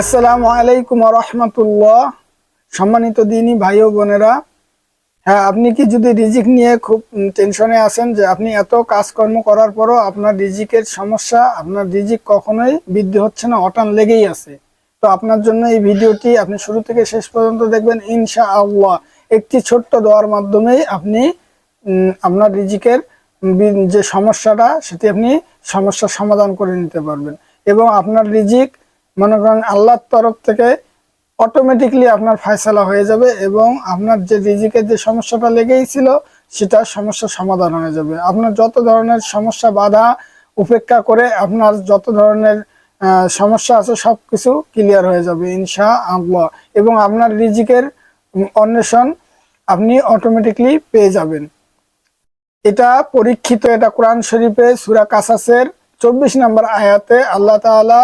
আসসালামু আলাইকুম রহমতুল্লাহ। সম্মানিত দিনী ভাই ও বোনেরা হ্যাঁ আপনি কি যদি রিজিক নিয়ে খুব টেনশনে আছেন যে আপনি এত কাজকর্ম করার পরও আপনার রিজিকের সমস্যা, আপনার রিজিক কখনোই বৃদ্ধি হচ্ছে না, অটান লেগেই আছে। তো আপনার জন্য এই ভিডিওটি আপনি শুরু থেকে শেষ পর্যন্ত দেখবেন ইনশা আল্লাহ একটি ছোট্ট দেওয়ার মাধ্যমেই আপনি আপনার রিজিকের যে সমস্যাটা, সেটি আপনি সমস্যার সমাধান করে নিতে পারবেন। এবং আপনার রিজিক মনে করেন আল্লাহর তরফ থেকে অটোমেটিকলি আপনার ফায়সালা হয়ে যাবে এবং আপনার যে রিজিকের যে সমস্যাটা লেগেই ছিল সেটা সমস্যার সমাধান হয়ে যাবে। আপনার যত ধরনের সমস্যা, বাধা উপেক্ষা করে আপনার যত ধরনের সমস্যা আছে সব কিছু ক্লিয়ার হয়ে যাবে ইনশা আল্লাহ এবং আপনার রিজিকের অন্বেষণ আপনি অটোমেটিকলি পেয়ে যাবেন। এটা পরীক্ষিত, এটা কোরআন শরীফে সুরা কাসাসের চব্বিশ নম্বর আয়াতে আল্লাহ তাআলা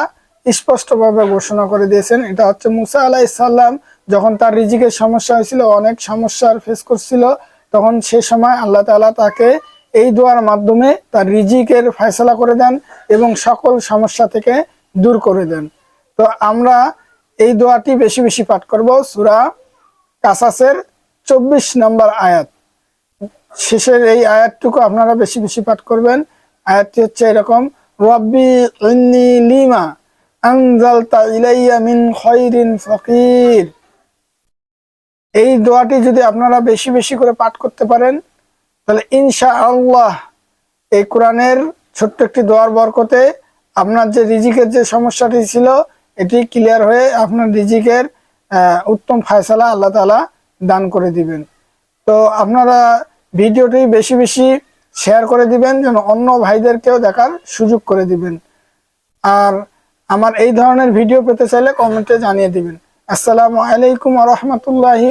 স্পষ্টভাবে ঘোষণা করে দিয়েছেন। এটা হচ্ছে মুসা আলাহ ইসাল্লাম যখন তার রিজিকের সমস্যা হয়েছিল, অনেক সমস্যার ফেস করছিল, তখন সে সময় আল্লাহ তাআলা তাকে এই দোয়ার মাধ্যমে তার রিজিকের ফয়সলা করে দেন এবং সকল সমস্যা থেকে দূর করে দেন। তো আমরা এই দোয়াটি বেশি বেশি পাঠ করব, সুরা কাসাসের চব্বিশ নম্বর আয়াত। শেষের এই আয়াতটুকু আপনারা বেশি বেশি পাঠ করবেন। আয়াতটি হচ্ছে এরকম, রব্বি লিমা আনজালতা ইলাইয়া মিন খায়রিন ফকির। এই দোয়াটি যদি আপনারা বেশি বেশি করে পাঠ করতে পারেন, তাহলে ইনশা আল্লাহ এই কোরআনের ছোট্ট একটি দোয়ার বরকতে আপনার যে রিজিকের যে সমস্যাটি ছিল, এটি ক্লিয়ার হয়ে আপনার রিজিকের উত্তম ফায়সালা আল্লাহ তাআলা দান করে দিবেন। তো আপনারা ভিডিওটি বেশি বেশি শেয়ার করে দিবেন, যেন অন্য ভাইদেরকেও দেখার সুযোগ করে দিবেন। আর আমার এই ধরনের ভিডিও পেতে চাইলে কমেন্টে জানিয়ে দিবেন। আসসালামু আলাইকুম রহমতুল্লাহি